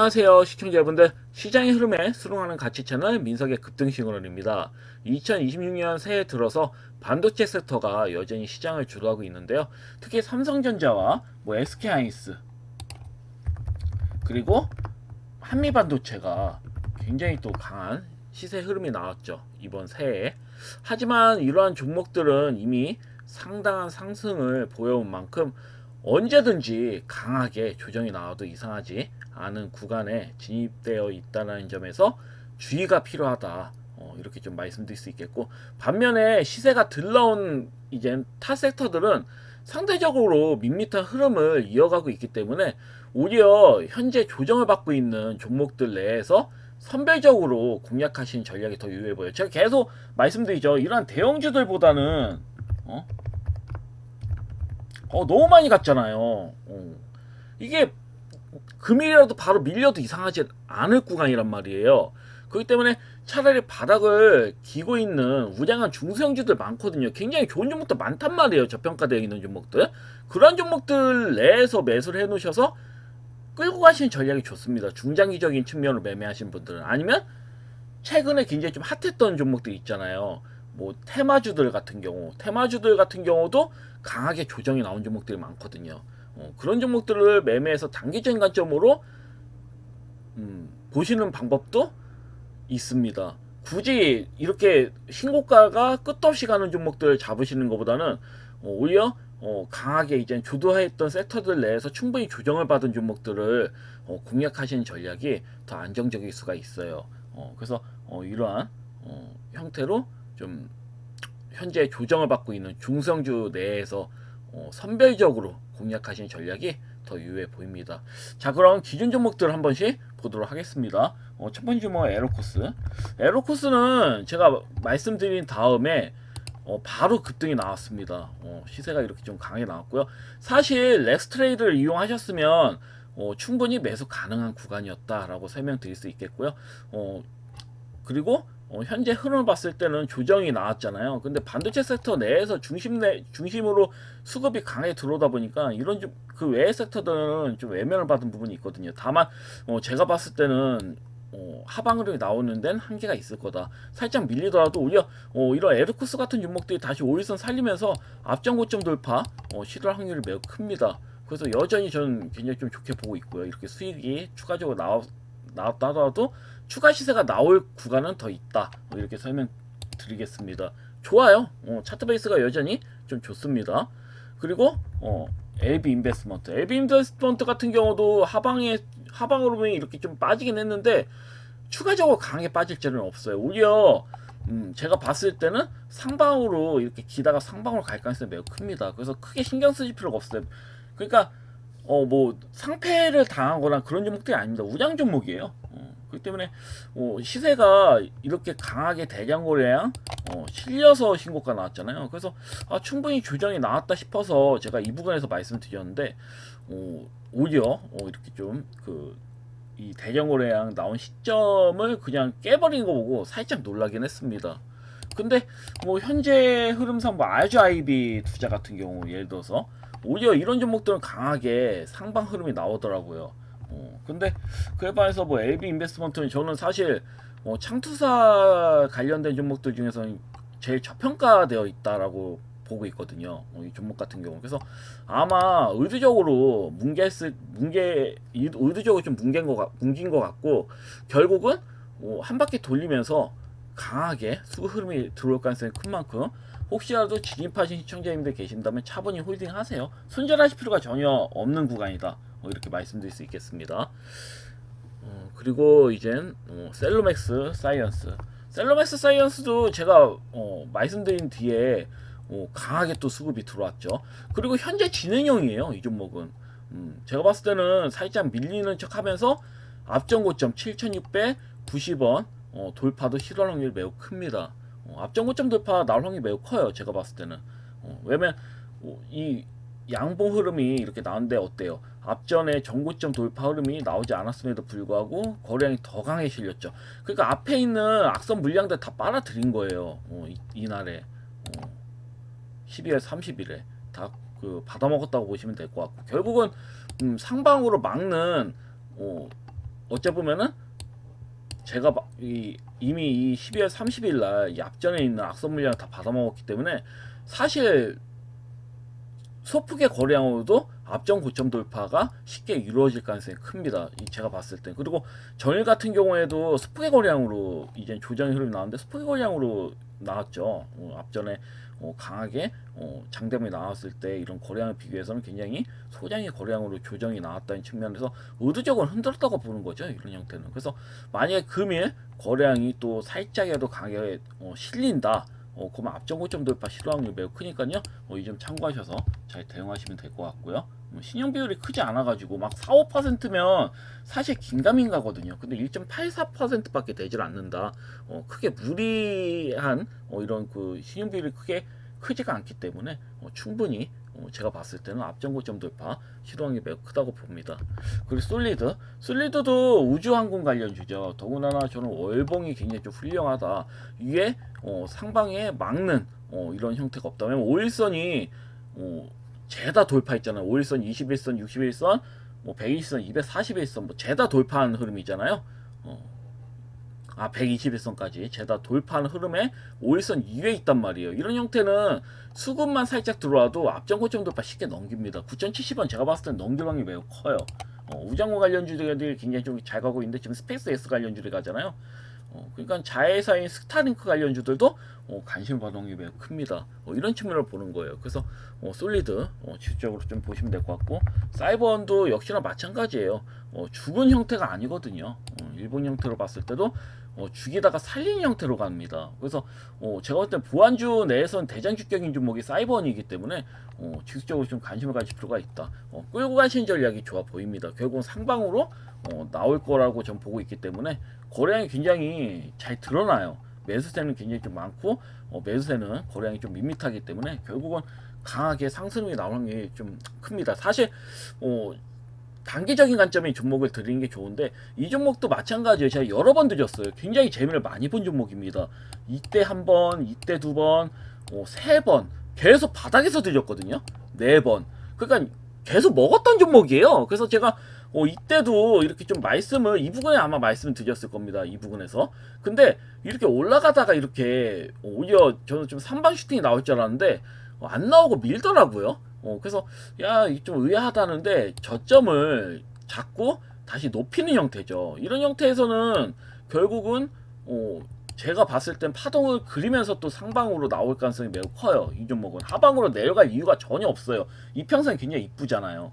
안녕하세요 시청자 여러분들. 시장의 흐름에 수긍하는 가치 채널 민석의 급등시그널입니다. 2026년 새해 들어서 반도체 섹터가 여전히 시장을 주도하고 있는데요. 특히 삼성전자와 뭐 SK하이닉스 그리고 한미반도체가 굉장히 또 강한 시세 흐름이 나왔죠 이번 새해에. 하지만 이러한 종목들은 이미 상당한 상승을 보여온 만큼 언제든지 강하게 조정이 나와도 이상하지 않은 구간에 진입되어 있다는 점에서 주의가 필요하다. 어, 이렇게 좀 말씀드릴 수 있겠고 반면에 시세가 들러온 이제 타 섹터들은 상대적으로 밋밋한 흐름을 이어가고 있기 때문에 오히려 현재 조정을 받고 있는 종목들 내에서 선별적으로 공략하신 전략이 더 유효해 보여요. 제가 계속 말씀드리죠. 이러한 대형주들보다는 어? 어, 너무 많이 갔잖아요. 어. 이게 금일이라도 바로 밀려도 이상하지 않을 구간이란 말이에요. 그렇기 때문에 차라리 바닥을 기고 있는 우량한 중소형주들 많거든요. 굉장히 좋은 종목들 많단 말이에요. 저평가되어 있는 종목들. 그런 종목들 내에서 매수를 해놓으셔서 끌고 가시는 전략이 좋습니다. 중장기적인 측면으로 매매하시는 분들은 아니면 최근에 굉장히 좀 핫했던 종목들 있잖아요. 뭐 테마주들 같은 경우, 테마주들 같은 경우도 강하게 조정이 나온 종목들이 많거든요. 어, 그런 종목들을 매매해서 단기적인 관점으로 음, 보시는 방법도 있습니다. 굳이 이렇게 신고가가 끝도 없이 가는 종목들을 잡으시는 것보다는 어, 오히려 어, 강하게 이제 주도했던 섹터들 내에서 충분히 조정을 받은 종목들을 어, 공략하시는 전략이 더 안정적일 수가 있어요. 어, 그래서 어, 이러한 어, 형태로 좀 현재 조정을 받고 있는 중성주 내에서 어, 선별적으로 공략하시는 전략이 더 유효해 보입니다. 자, 그럼 기준 종목들 한 번씩 보도록 하겠습니다. 어, 첫 번째 종목 에로코스. 에로코스는 제가 말씀드린 다음에 어, 바로 급등이 나왔습니다. 어, 시세가 이렇게 좀 강하게 나왔고요. 사실 렉스트레이드를 이용하셨으면 어, 충분히 매수 가능한 구간이었다라고 설명드릴 수 있겠고요. 어, 그리고 어, 현재 흐름을 봤을 때는 조정이 나왔잖아요. 근데 반도체 섹터 내에서 중심 내 중심으로 수급이 강하게 들어오다 보니까 이런 좀 그 외의 섹터들은 좀 외면을 받은 부분이 있거든요. 다만 어, 제가 봤을 때는 어, 하방 흐름이 나오는 데는 한계가 있을 거다. 살짝 밀리더라도 오히려 어, 이런 에르쿠스 같은 종목들이 다시 5일선 살리면서 앞전 고점 돌파 어, 시도할 확률이 매우 큽니다. 그래서 여전히 저는 굉장히 좀 좋게 보고 있고요. 이렇게 수익이 추가적으로 나와, 나왔다 하더라도 추가 시세가 나올 구간은 더 있다. 뭐 이렇게 설명드리겠습니다. 좋아요. 어, 차트 베이스가 여전히 좀 좋습니다. 그리고 어, LB 인베스먼트. LB 인베스먼트 같은 경우도 하방에 하방으로 이렇게 좀 빠지긴 했는데 추가적으로 강하게 빠질 줄은 없어요. 오히려 음, 제가 봤을 때는 상방으로 이렇게 기다가 상방으로 갈 가능성이 매우 큽니다. 그래서 크게 신경 쓰실 필요가 없어요. 그러니까 어 뭐 상패를 당하거나 그런 종목들이 아닙니다. 우량 종목이에요. 어, 그렇기 때문에 어, 시세가 이렇게 강하게 대량거래량 어, 실려서 신고가 나왔잖아요. 그래서 아, 충분히 조정이 나왔다 싶어서 제가 이 부분에서 말씀드렸는데 어, 오히려 어, 이렇게 좀그 이 대량거래량 나온 시점을 그냥 깨버린 거 보고 살짝 놀라긴 했습니다. 근데 뭐 현재 흐름상 뭐 아이비 투자 같은 경우 예를 들어서 오히려 이런 종목들은 강하게 상방 흐름이 나오더라고요. 어, 근데 그에 반해서 뭐 LB 인베스트먼트는 저는 사실 어, 창투사 관련된 종목들 중에서는 제일 저평가되어 있다라고 보고 있거든요. 어, 이 종목 같은 경우. 그래서 아마 의도적으로 뭉개스 뭉개 이- 의도적으로 좀 뭉갠 거 같- 뭉긴 것 같고 결국은 어, 한 바퀴 돌리면서 강하게 수급 흐름이 들어올 가능성이 큰 만큼 혹시라도 진입하신 시청자님들 계신다면 차분히 홀딩하세요. 손절하실 필요가 전혀 없는 구간이다. 어, 이렇게 말씀드릴 수 있겠습니다. 어, 그리고 이젠 어, 셀로맥스 사이언스. 셀로맥스 사이언스도 제가 어, 말씀드린 뒤에 어, 강하게 또 수급이 들어왔죠. 그리고 현재 진행형이에요. 이 종목은. 음, 제가 봤을 때는 살짝 밀리는 척하면서 앞전 고점 7,690원 어, 돌파도 실현 확률이 매우 큽니다. 어, 앞전 고점 돌파 나올 확률이 매우 커요. 제가 봤을 때는. 어, 왜냐면 어, 이 양봉 흐름이 이렇게 나오는데 어때요? 앞전에 전고점 돌파 흐름이 나오지 않았음에도 불구하고 거래량이 더 강하게 실렸죠. 그러니까 앞에 있는 악성 물량들 다 빨아들인 거예요. 어, 이, 이날에 어, 12월 30일에 다 그 받아먹었다고 보시면 될 것 같고 결국은 음, 상방으로 막는 어, 어째 보면은 제가 마- 이, 이미 이 12월 30일 날 이 앞전에 있는 악성 물량을 다 받아먹었기 때문에 사실 소프게 거래량으로도 앞전 고점 돌파가 쉽게 이루어질 가능성이 큽니다. 이 제가 봤을 때 그리고 전일 같은 경우에도 스프게 거래량으로 이제 조정의 흐름이 나왔는데 스프게 거래량으로 나왔죠. 어, 앞전에 어, 강하게 어, 장대물이 나왔을 때 이런 거래량을 비교해서는 굉장히 소량의 거래량으로 조정이 나왔다는 측면에서 의도적으로 흔들었다고 보는 거죠. 이런 형태는. 그래서 만약에 금일 거래량이 또 살짝이라도 강하게 어, 실린다. 어, 그러면 앞전 고점 돌파 실현 확률이 매우 크니까요. 어, 이점 참고하셔서 잘 대응하시면 될 것 같고요. 음, 신용 비율이 크지 않아가지고 막 4, 5%면 사실 긴가민가거든요. 근데 1.84%밖에 되질 않는다. 어, 크게 무리한 어, 이런 그 신용 비율이 크게 크지가 않기 때문에 어, 충분히 어, 제가 봤을 때는 앞전 고점 돌파 실현이 매우 크다고 봅니다. 그리고 솔리드, 솔리드도 우주항공 관련주죠. 더군다나 저는 월봉이 굉장히 좀 훌륭하다. 위에 어, 상방에 막는 어, 이런 형태가 없다면 5일선이 어, 죄다 돌파했잖아요. 5일선, 21선, 61선, 뭐 120선, 241선 뭐 죄다 돌파한 흐름이잖아요. 어. 아 121선까지 죄다 돌파한 흐름에 5일선 이외에 있단 말이에요. 이런 형태는 수급만 살짝 들어와도 앞전 고점 돌파 쉽게 넘깁니다. 9,070원 제가 봤을 땐 넘길 확률이 매우 커요. 어, 우장호 관련주들이 굉장히 좀 잘 가고 있는데 지금 스페이스 S 관련주들이 가잖아요. 어, 그러니까 자회사인 스타링크 관련주들도 어, 관심 게 매우 큽니다. 어, 이런 측면을 보는 거예요. 그래서 어, 솔리드 어, 지속적으로 좀 보시면 될 것 같고 사이버원도 역시나 마찬가지예요. 어, 죽은 형태가 아니거든요. 어, 일본 형태로 봤을 때도 어, 죽이다가 살리는 형태로 갑니다. 그래서 어, 제가 볼 때 보안주 내에선 대장주격인 종목이 사이버원이기 때문에 어, 지속적으로 좀 관심을 가질 필요가 있다. 어, 끌고 가신 전략이 좋아 보입니다. 결국은 상방으로 어, 나올 거라고 전 보고 있기 때문에 거래량이 굉장히 잘 드러나요. 매수세는 굉장히 좀 많고 어, 매수세는 거래량이 좀 밋밋하기 때문에 결국은 강하게 상승이 나올 확률이 좀 큽니다. 사실 어, 단기적인 관점의 종목을 드리는 게 좋은데 이 종목도 마찬가지예요. 제가 여러 번 드렸어요. 굉장히 재미를 많이 본 종목입니다. 이때 한 번, 이때 두 번, 어, 세 번 계속 바닥에서 드렸거든요. 네 번. 그러니까 계속 먹었던 종목이에요. 그래서 제가 어, 이때도 이렇게 좀 말씀을 이 부분에 아마 말씀을 드렸을 겁니다. 이 부분에서. 근데 이렇게 올라가다가 이렇게 오히려 저는 좀 3방 슈팅이 나올 줄 알았는데 어, 안 나오고 밀더라고요. 어, 그래서 야, 좀 의아하다는데 저점을 잡고 다시 높이는 형태죠. 이런 형태에서는 결국은 어, 제가 봤을 땐 파동을 그리면서 또 상방으로 나올 가능성이 매우 커요. 이 종목은 하방으로 내려갈 이유가 전혀 없어요. 이평선이 굉장히 이쁘잖아요.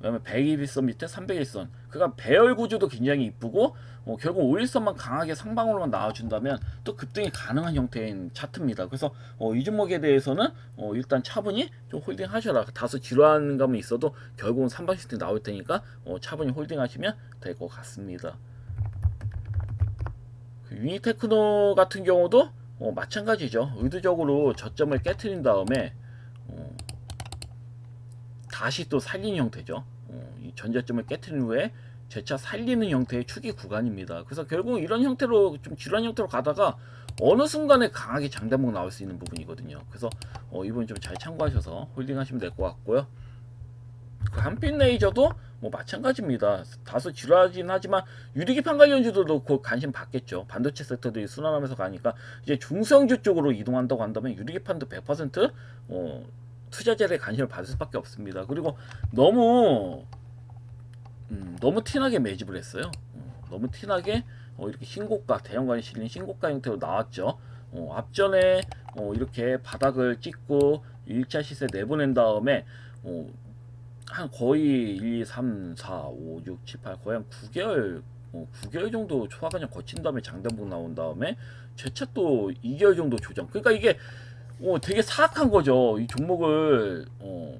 왜냐면 101선 밑에 301선. 그러니까 배열 구조도 굉장히 이쁘고 어, 결국 5일선만 강하게 상방으로만 나와준다면 또 급등이 가능한 형태인 차트입니다. 그래서 어, 이 종목에 대해서는 어, 일단 차분히 좀 홀딩하셔라. 다소 지루한 감은 있어도 결국은 3방 슈팅 나올 테니까 어, 차분히 홀딩하시면 될 것 같습니다. 그 유니테크노 같은 경우도 어, 마찬가지죠. 의도적으로 저점을 깨트린 다음에 어, 다시 또 살리는 형태죠. 어, 이 전저점을 깨트린 후에 재차 살리는 형태의 추기 구간입니다. 그래서 결국 이런 형태로 좀 지루한 형태로 가다가 어느 순간에 강하게 장대목 나올 수 있는 부분이거든요. 그래서 어, 이분 좀 잘 참고하셔서 홀딩하시면 될 것 같고요. 그 한빛 레이저도 뭐 마찬가지입니다. 다소 지루하긴 하지만 유리기판 관련주들도 곧 관심 받겠죠. 반도체 섹터들이 순환하면서 가니까 이제 중성주 쪽으로 이동한다고 한다면 유리기판도 100% 어, 투자자들의 관심을 받을 수밖에 없습니다. 그리고 너무 음, 너무 티나게 매집을 했어요. 어, 너무 티나게 어, 이렇게 신고가 대형관이 실린 신고가 형태로 나왔죠. 어, 앞전에 어, 이렇게 바닥을 찍고 1차 시세 내보낸 다음에 어, 한 거의 1, 2, 3, 4, 5, 6, 7, 8 거의 한 9개월 어, 9개월 정도 초하관냥 거친 다음에 장단봉 나온 다음에 재차 또 2개월 정도 조정. 그러니까 이게 어, 되게 사악한 거죠. 이 종목을 어,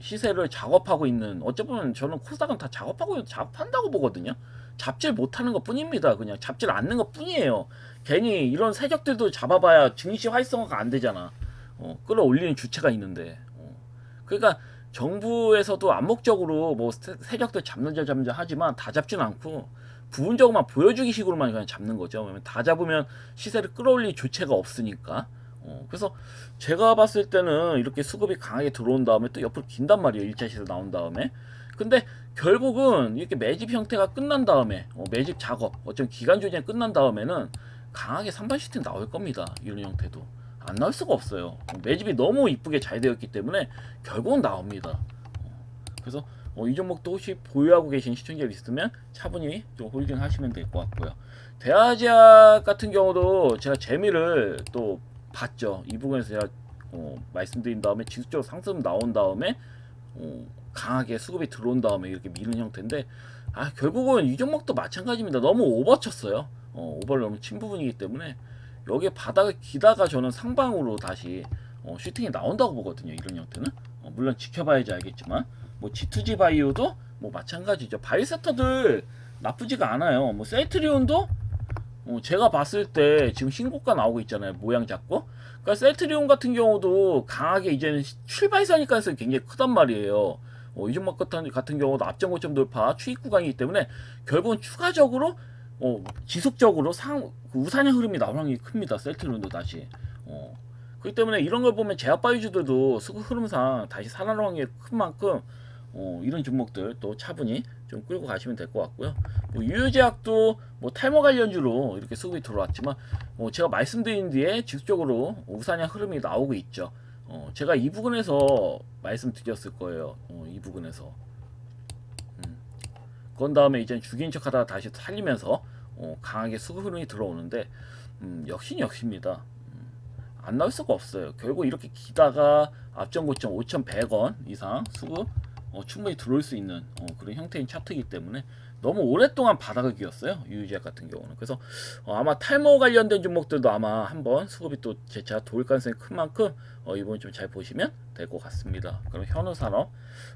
시세를 작업하고 있는 어쩌면 저는 코스닥은 다 작업하고 작업한다고 보거든요. 잡질 못하는 것 뿐입니다. 그냥 잡질 않는 것 뿐이에요. 괜히 이런 세력들도 잡아봐야 증시 활성화가 안 되잖아. 어, 끌어올리는 주체가 있는데. 어. 그러니까 정부에서도 암묵적으로 뭐 세- 세력들 잡는 자 잡는 자 하지만 다 잡지는 않고 부분적으로만 보여주기 식으로만 그냥 잡는 거죠. 왜냐면 다 잡으면 시세를 끌어올릴 주체가 없으니까. 어, 그래서 제가 봤을 때는 이렇게 수급이 강하게 들어온 다음에 또 옆으로 긴단 말이에요. 1차 시세 나온 다음에. 근데 결국은 이렇게 매집 형태가 끝난 다음에 어, 매집 작업 어쩜 기간 조정이 끝난 다음에는 강하게 3반 시트 나올 겁니다. 이런 형태도 안 나올 수가 없어요. 어, 매집이 너무 이쁘게 잘 되었기 때문에 결국은 나옵니다. 어, 그래서 어, 이 종목도 혹시 보유하고 계신 시청자 있으면 차분히 좀 홀딩 하시면 될 것 같고요. 대아제약 같은 경우도 제가 재미를 또 봤죠. 이 부분에서 제가 어, 말씀드린 다음에 지속적으로 상승 나온 다음에 어, 강하게 수급이 들어온 다음에 이렇게 미는 형태인데 아 결국은 이 종목도 마찬가지입니다. 너무 오버쳤어요. 어, 오버를 너무 친 부분이기 때문에 여기에 바닥을 기다가 저는 상방으로 다시 어, 슈팅이 나온다고 보거든요. 이런 형태는 어, 물론 지켜봐야지 알겠지만 뭐 G2G 바이오도 뭐 마찬가지죠. 바이오세터들 나쁘지가 않아요. 뭐 셀트리온도 어, 제가 봤을 때 지금 신고가 나오고 있잖아요. 모양 잡고. 그러니까 셀트리온 같은 경우도 강하게 이제는 출발선이까지 굉장히 크단 말이에요. 어, 이 종목 같은, 경우도 앞전 고점 돌파 추익 구간이기 때문에 결국은 추가적으로 어, 지속적으로 상그 우상향 흐름이 나올 확률이 큽니다. 셀트리온도 다시. 어, 그렇기 때문에 이런 걸 보면 제약바이주들도 흐름상 다시 살아날 확률이 큰 만큼 어, 이런 종목들 또 차분히 좀 끌고 가시면 될 것 같고요. 뭐 유효제약도 뭐 탈모 관련주로 이렇게 수급이 들어왔지만 어, 제가 말씀드린 뒤에 지속적으로 우상향 흐름이 나오고 있죠. 어, 제가 이 부분에서 말씀드렸을 거예요. 어, 이 부분에서. 음. 그런 다음에 이제 죽인 척하다가 다시 살리면서 어, 강하게 수급 흐름이 들어오는데 음, 역시 역시입니다. 음, 안 나올 수가 없어요. 결국 이렇게 기다가 앞전 고점 5,100원 이상 수급 어, 충분히 들어올 수 있는 어, 그런 형태인 차트이기 때문에 너무 오랫동안 바닥을 기었어요. 유유제약 같은 경우는. 그래서 어, 아마 탈모 관련된 종목들도 아마 한번 수급이 또 재차 돌 가능성이 큰 만큼 어, 이번 좀 잘 보시면 될 것 같습니다. 그럼 현우산업.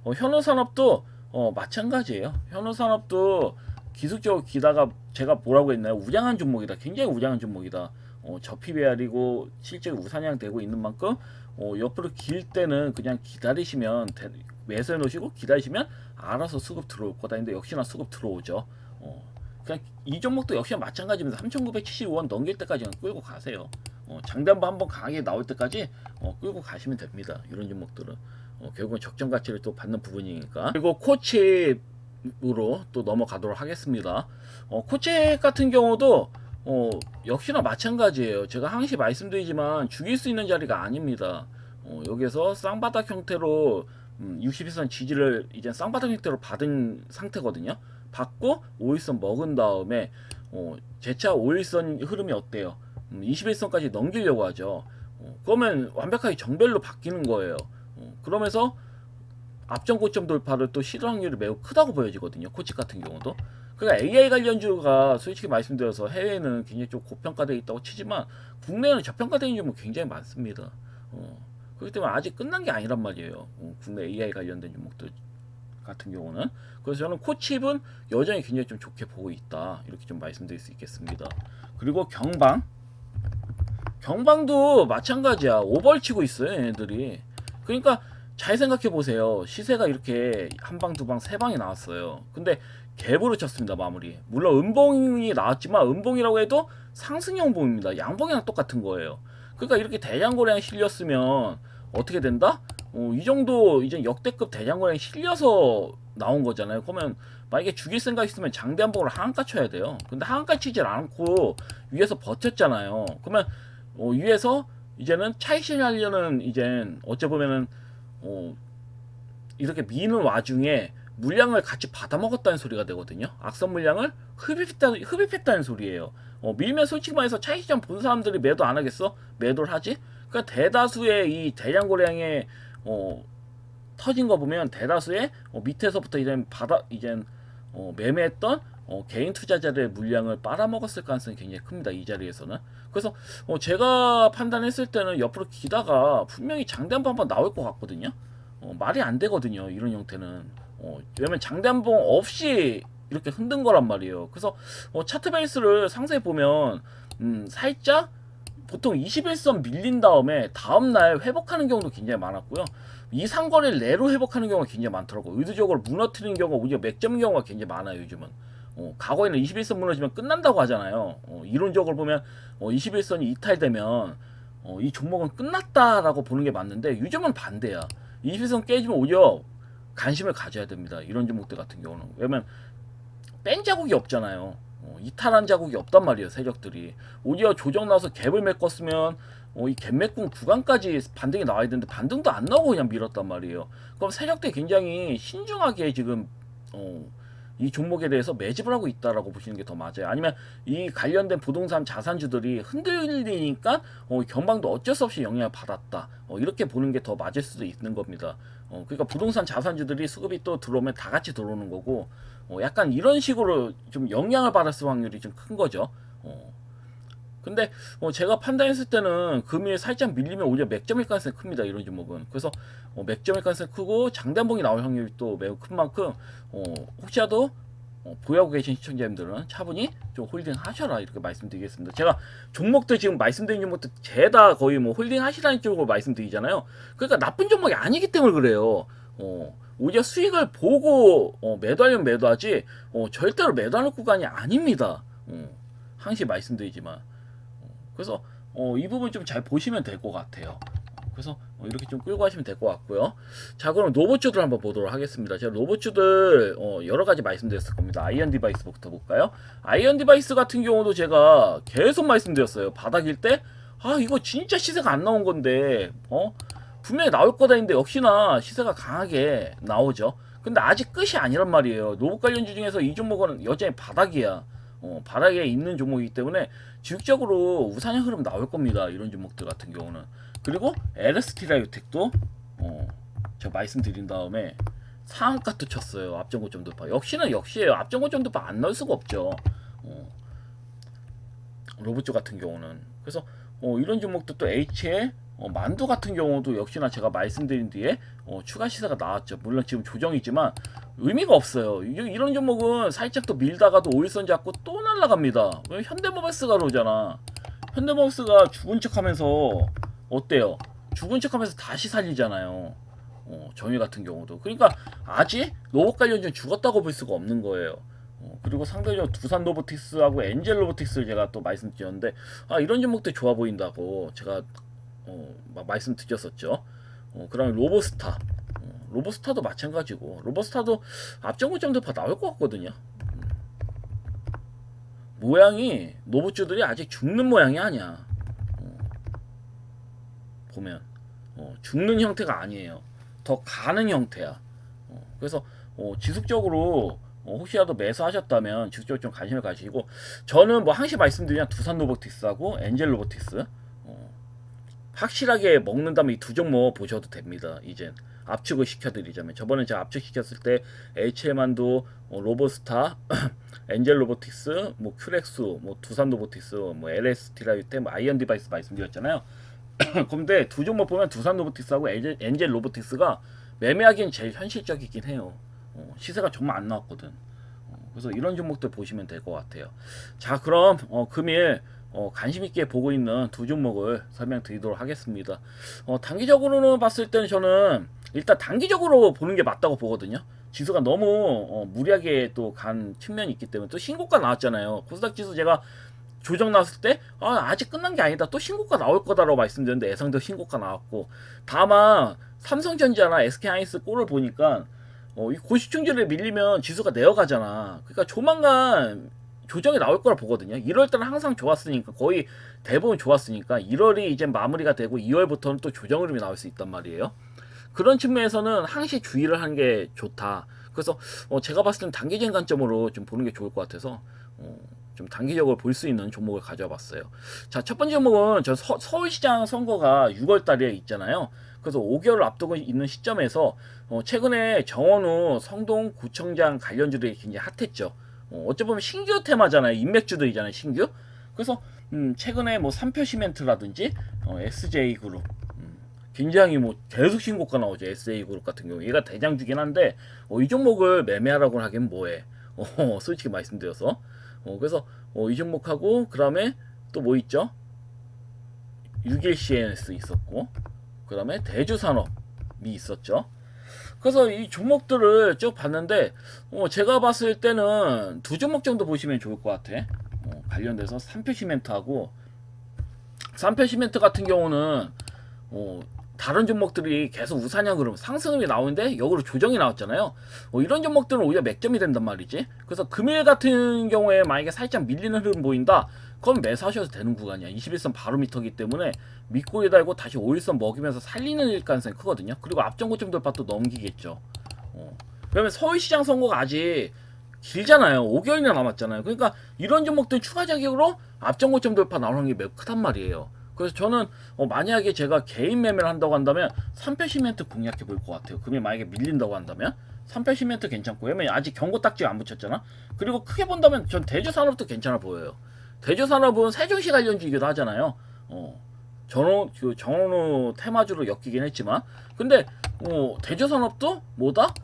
어, 현우산업도 어, 마찬가지예요. 현우산업도 기술적으로 기다가 제가 뭐라고 했나요? 우량한 종목이다. 굉장히 우량한 종목이다. 어, 저피배알이고 실제 우산양 되고 있는 만큼 어, 옆으로 길 때는 그냥 기다리시면 되, 매수해 놓으시고 기다리시면 알아서 수급 들어올 거다. 근데 역시나 수급 들어오죠. 어, 그냥 이 종목도 역시나 마찬가지입니다. 3,975원 넘길 때까지는 끌고 가세요. 어, 장단부 한번 강하게 나올 때까지 어, 끌고 가시면 됩니다. 이런 종목들은 어, 결국은 적정 가치를 또 받는 부분이니까. 그리고 코치으로 또 넘어가도록 하겠습니다. 어, 코치 같은 경우도 어, 역시나 마찬가지예요. 제가 항시 말씀드리지만 죽일 수 있는 자리가 아닙니다. 어, 여기서 쌍바닥 형태로 음, 61선 지지를 이제 쌍바닥 형태로 받은 상태거든요. 받고 5일선 먹은 다음에 어, 재차 5일선 흐름이 어때요? 음, 21선까지 넘기려고 하죠. 어, 그러면 완벽하게 정별로 바뀌는 거예요. 어, 그러면서 앞전 고점 돌파를 또 시도 확률이 매우 크다고 보여지거든요. 코치 같은 경우도. 그러니까 AI 관련주가 솔직히 말씀드려서 해외에는 굉장히 좀 고평가되어 있다고 치지만 국내에는 저평가되어 있는 종목 굉장히 많습니다. 어, 그렇기 때문에 아직 끝난 게 아니란 말이에요. 어, 국내 AI 관련된 종목들 같은 경우는. 그래서 저는 코칩은 여전히 굉장히 좀 좋게 보고 있다. 이렇게 좀 말씀드릴 수 있겠습니다. 그리고 경방. 경방도 마찬가지야. 오벌치고 있어요 얘네들이. 그러니까 잘 생각해 보세요. 시세가 이렇게 한 방 두 방 세 방이 나왔어요. 근데 갭으로 쳤습니다 마무리. 물론 음봉이 나왔지만 음봉이라고 해도 상승형 봉입니다. 양봉이랑 똑같은 거예요 그러니까 이렇게 대장고량 실렸으면 어떻게 된다? 어, 이 정도 이제 역대급 대장고량 실려서 나온 거잖아요. 그러면 만약에 죽일 생각 있으면 장대 한봉을 하한가 쳐야 돼요. 근데 하한가 치질 않고 위에서 버텼잖아요. 그러면 어, 위에서 이제는 차익실 하려는 이젠 어째 보면은 어, 이렇게 미는 와중에 물량을 같이 받아먹었다는 소리가 되거든요. 악성 물량을 흡입했다, 흡입했다는 소리예요. 어, 밀면 솔직히 말해서 차익시장 본 사람들이 매도 안 하겠어? 매도를 하지? 그러니까 대다수의 이 대량 고량에 어, 터진 거 보면 대다수의 어, 밑에서부터 이제 받아 이제 어, 매매했던 어, 개인 투자자들의 물량을 빨아먹었을 가능성이 굉장히 큽니다. 이 자리에서는. 그래서 어, 제가 판단했을 때는 옆으로 기다가 분명히 장대 한번 한번 나올 것 같거든요. 어, 말이 안 되거든요. 이런 형태는. 어, 왜냐면 장대 한번 없이 이렇게 흔든 거란 말이에요. 그래서 어, 차트 베이스를 상세히 보면 음, 살짝 보통 21선 밀린 다음에 다음날 회복하는 경우도 굉장히 많았고요. 이 상거래를 내로 회복하는 경우가 굉장히 많더라고요. 의도적으로 무너뜨리는 경우가 오히려 맥점 경우가 굉장히 많아요, 요즘은. 어, 과거에는 21선 무너지면 끝난다고 하잖아요. 어, 이론적으로 보면 어, 21선이 이탈되면 어, 이 종목은 끝났다라고 보는 게 맞는데 요즘은 반대야. 21선 깨지면 오히려 관심을 가져야 됩니다. 이런 종목들 같은 경우는 왜냐면 뺀 자국이 없잖아요. 어, 이탈한 자국이 없단 말이에요. 세력들이 오히려 조정 나서 갭을 메꿨으면 어, 이갭 메꾼 구간까지 반등이 나와야 되는데 반등도 안 나오고 그냥 밀었단 말이에요. 그럼 세력들이 굉장히 신중하게 지금 어, 이 종목에 대해서 매집을 하고 있다라고 보시는 게 더 맞아요. 아니면 이 관련된 부동산 자산주들이 흔들리니까 어, 경방도 어쩔 수 없이 영향을 받았다. 어, 이렇게 보는 게 더 맞을 수도 있는 겁니다. 어, 그러니까 부동산 자산주들이 수급이 또 들어오면 다 같이 들어오는 거고 어, 약간 이런 식으로 좀 영향을 받았을 확률이 좀 큰 거죠. 어. 근데 어, 제가 판단했을 때는 금일 살짝 밀리면 오히려 맥점일 가능성이 큽니다. 이런 종목은. 그래서 어, 맥점일 가능성이 크고 장단봉이 나올 확률이 또 매우 큰 만큼 어, 혹시라도 어, 보유하고 계신 시청자님들은 차분히 좀 홀딩 하셔라 이렇게 말씀드리겠습니다. 제가 종목들 지금 말씀드린 종목들 죄다 거의 뭐 홀딩 하시라는 쪽으로 말씀드리잖아요. 그러니까 나쁜 종목이 아니기 때문에 그래요. 어, 오히려 수익을 보고 어, 매도하려면 매도하지 어, 절대로 매도하는 구간이 아닙니다. 어, 항시 말씀드리지만 어, 그래서 어, 이 부분 좀 잘 보시면 될 것 같아요. 그래서 어, 이렇게 좀 끌고 가시면 될 것 같고요. 자 그럼 로봇주들 한번 보도록 하겠습니다. 제가 로봇주들 어, 여러 가지 말씀드렸을 겁니다. 아이언 디바이스부터 볼까요? 아이언 디바이스 같은 경우도 제가 계속 말씀드렸어요. 바닥일 때 아 이거 진짜 시세가 안 나온 건데 어 분명히 나올 거다 했는데 역시나 시세가 강하게 나오죠. 근데 아직 끝이 아니란 말이에요. 로봇 관련주 중에서 이 종목은 여전히 바닥이야. 어, 바닥에 있는 종목이기 때문에 지속적으로 우상향 흐름 나올 겁니다. 이런 종목들 같은 경우는. 그리고 LST 라이오텍도 어, 제가 말씀드린 다음에 상한가도 쳤어요. 앞전 고점 돌파. 역시나 역시에요. 앞전 고점 돌파 안 넣을 수가 없죠. 어, 로봇주 같은 경우는. 그래서 어, 이런 종목도 또 H에 어, 만두 같은 경우도 역시나 제가 말씀드린 뒤에 어, 추가 시세가 나왔죠. 물론 지금 조정이지만 의미가 없어요. 이- 이런 종목은 살짝 더 밀다가도 오일선 잡고 또 날아갑니다. 왜 현대모바이스가 그러잖아. 현대모바이스가 죽은 척하면서 어때요? 죽은 척하면서 다시 살리잖아요. 어, 정유 같은 경우도. 그러니까 아직 로봇 관련주는 죽었다고 볼 수가 없는 거예요. 어, 그리고 상대적으로 두산 로보틱스하고 엔젤 로보틱스를 제가 또 말씀드렸는데 아 이런 종목들 좋아 보인다고 제가 어, 막 말씀드렸었죠. 어, 그 다음에 로보스타. 어, 로보스타도 마찬가지고 로보스타도 앞전고점도 다 나올 것 같거든요. 음. 모양이 로봇주들이 아직 죽는 모양이 아니야. 어, 보면 어, 죽는 형태가 아니에요. 더 가는 형태야. 어, 그래서 어, 지속적으로 어, 혹시라도 매수하셨다면 지속적으로 좀 관심을 가지고 저는 뭐 항시 말씀드리면 두산 로보틱스하고 엔젤 로보틱스 어, 확실하게 먹는다면 이 두 종목 보셔도 됩니다. 이젠 압축을 시켜드리자면 저번에 제가 압축 시켰을 때 HM만도 어, 로보스타, 엔젤 로보틱스, 뭐 큐렉스, 뭐 두산 로보틱스, 뭐 LST 라이테, 뭐 아이언 디바이스 말씀드렸잖아요. 근데 두 종목 보면 두산 로보틱스하고 엔젤, 엔젤 로보틱스가 매매하기엔 제일 현실적이긴 해요. 어, 시세가 정말 안 나왔거든. 어, 그래서 이런 종목들 보시면 될 것 같아요. 자, 그럼 어, 금일 어, 관심 있게 보고 있는 두 종목을 설명드리도록 하겠습니다. 어, 단기적으로는 봤을 때는 저는 일단 단기적으로 보는 게 맞다고 보거든요. 지수가 너무 어, 무리하게 또 간 측면이 있기 때문에 또 신고가 나왔잖아요. 코스닥 지수 제가 조정 나왔을 때 아, 아직 끝난 게 아니다. 또 신고가 나올 거다라고 말씀드렸는데 예상대로 신고가 나왔고 다만 삼성전자나 SK하이닉스 꼴을 보니까 어, 이 고시충질에 밀리면 지수가 내려가잖아. 그러니까 조만간 조정이 나올 거라 보거든요. 1월 달은 항상 좋았으니까 거의 대부분 좋았으니까 1월이 이제 마무리가 되고 2월부터는 또 조정 흐름이 나올 수 있단 말이에요. 그런 측면에서는 항시 주의를 하는 게 좋다. 그래서 어, 제가 봤을 때는 단기적인 관점으로 좀 보는 게 좋을 것 같아서 어, 좀 단기적으로 볼 수 있는 종목을 가져봤어요. 자, 첫 번째 종목은 저 서, 서울시장 선거가 6월 달에 있잖아요. 그래서 5개월 앞두고 있는 시점에서 어, 최근에 정원우 성동구청장 관련주들이 굉장히 핫했죠. 어, 어찌 보면 신규 테마잖아요. 인맥주들이잖아요. 신규. 그래서 음, 최근에 뭐 삼표 시멘트라든지 어, SJ 그룹 음, 굉장히 뭐 계속 신고가 나오죠. SA 그룹 같은 경우 얘가 대장주긴 한데 어, 이 종목을 매매하라고 하기엔 뭐해. 어, 솔직히 말씀드려서 어, 그래서 어, 이 종목하고 그 다음에 또 뭐 있죠? 6일 CNS 있었고 그 다음에 대주산업이 있었죠. 그래서 이 종목들을 쭉 봤는데 어, 제가 봤을 때는 두 종목 정도 보시면 좋을 것 같아. 어, 관련돼서 삼표 시멘트하고 삼표 시멘트 같은 경우는 어, 다른 종목들이 계속 그러면 상승이 나오는데 역으로 조정이 나왔잖아요. 어, 이런 종목들은 오히려 맥점이 된단 말이지. 그래서 금일 같은 경우에 만약에 살짝 밀리는 흐름 보인다. 그럼 매수하셔도 되는 구간이야. 21선 바로 미터기 때문에 밑꼬리 달고 다시 5일선 먹이면서 살리는 일 가능성이 크거든요. 그리고 앞전 고점 돌파 또 넘기겠죠. 어. 왜냐면 서울시장 선거가 아직 길잖아요. 5개월이나 남았잖아요. 그러니까 이런 종목들 추가 자격으로 앞전 고점 돌파 나오는 게 매우 크단 말이에요. 그래서 저는 어, 만약에 제가 개인 매매를 한다고 한다면 3표 시멘트 공략해 볼 것 같아요. 금이 만약에 밀린다고 한다면 3표 시멘트 괜찮고 왜냐면 아직 경고 딱지가 안 붙였잖아. 그리고 크게 본다면 전 대주 산업도 괜찮아 보여요. 대주산업은 세종시 관련주이기도 하잖아요. 어, 전호 그 정원호 테마주로 엮이긴 했지만. 근데 어, 대주산업도 뭐다?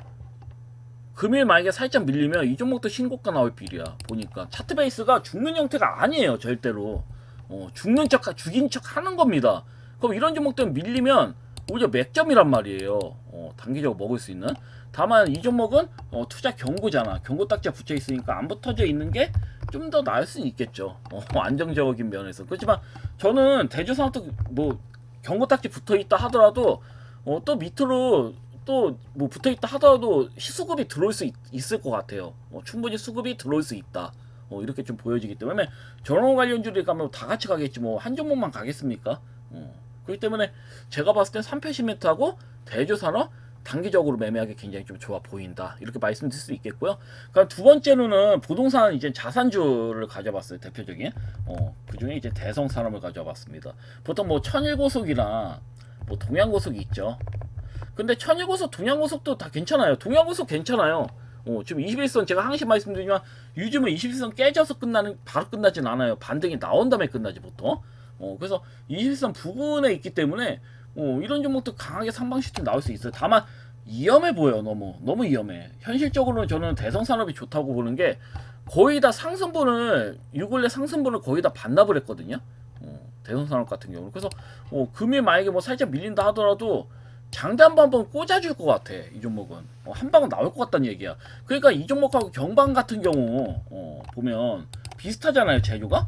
금일 만약에 살짝 밀리면 이 종목도 신고가 나올 빌이야 보니까. 차트 베이스가 죽는 형태가 아니에요 절대로. 어, 죽는 척 죽인 척 하는 겁니다. 그럼 이런 종목들은 밀리면 오히려 맥점이란 말이에요. 어, 단기적으로 먹을 수 있는 다만 이 종목은 어, 투자 경고잖아 경고 딱지가 붙여 있으니까 안 붙어져 있는 게 좀 더 나을 수는 있겠죠 어, 안정적인 면에서 그렇지만 저는 대주산업도 뭐 경고 딱지 붙어 있다 하더라도 어, 또 밑으로 또 뭐 붙어 있다 하더라도 시수급이 들어올 수 있, 을것 같아요. 어, 충분히 수급이 들어올 수 있다. 어, 이렇게 좀 보여지기 때문에 전원 관련주를 가면 다 같이 가겠지 뭐 한 종목만 가겠습니까? 어, 그렇기 때문에 제가 봤을 땐 3패 시멘트하고 대조산업 단기적으로 매매하기 굉장히 좀 좋아 보인다. 이렇게 말씀드릴 수 있겠고요. 그럼 두 번째로는 부동산 이제 자산주를 가져봤어요. 대표적인. 어, 그 중에 이제 대성 산업을 가져봤습니다. 보통 뭐 천일고속이나 뭐 동양고속이 있죠. 근데 천일고속, 동양고속도 다 괜찮아요. 동양고속 괜찮아요. 어, 지금 21선 제가 항상 말씀드리지만 요즘은 21선 깨져서 끝나는 바로 끝나진 않아요. 반등이 나온 다음에 끝나지 보통. 어, 그래서 21선 부근에 있기 때문에 어, 이런 종목도 강하게 상방 시트 나올 수 있어요. 다만 위험해 보여 너무 너무 위험해. 현실적으로는 저는 대성산업이 좋다고 보는 게 거의 다 상승분을 6월에 상승분을 거의 다 반납을 했거든요. 어, 대성산업 같은 경우는 그래서 어, 금일 만약에 뭐 살짝 밀린다 하더라도 장단부 한번 꽂아줄 것 같아 이 종목은 어, 한 방은 나올 것 같다는 얘기야 그러니까 이 종목하고 경방 같은 경우 어, 보면 비슷하잖아요 재료가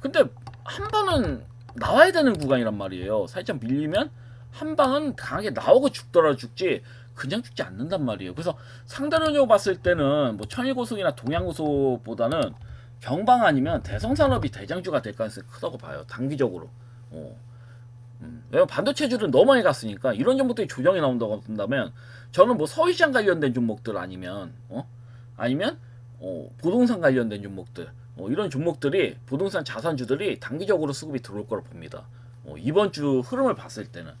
근데 한 방은 나와야 되는 구간이란 말이에요 살짝 밀리면 한 방은 강하게 나오고 죽더라 죽지. 그냥 죽지 않는단 말이에요. 그래서 상대적으로 봤을 때는 뭐 천일고속이나 동양고속보다는 경방 아니면 대성산업이 대장주가 될 가능성이 크다고 봐요 단기적으로. 어. 음, 왜냐면 반도체주는 너무 많이 갔으니까 이런 종목들이 조정이 나온다고 한다면 저는 뭐 서울시장 관련된 종목들 아니면 어? 아니면 어 부동산 관련된 종목들 어, 이런 종목들이 부동산 자산주들이 단기적으로 수급이 들어올 거로 봅니다. 어, 이번 주 흐름을 봤을 때는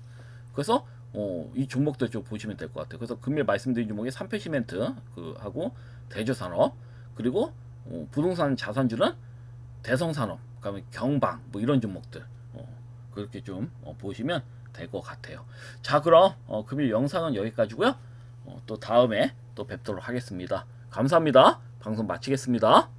그래서 어, 이 종목들 좀 보시면 될 것 같아요. 그래서 금일 말씀드린 종목이 삼패 시멘트 그 하고 대저산업 그리고 어, 부동산 자산주는 대성산업 그다음에 경방 뭐 이런 종목들 어, 그렇게 좀 어, 보시면 될 것 같아요. 자 그럼 어, 금일 영상은 여기까지고요. 어, 또 다음에 또 뵙도록 하겠습니다. 감사합니다. 방송 마치겠습니다.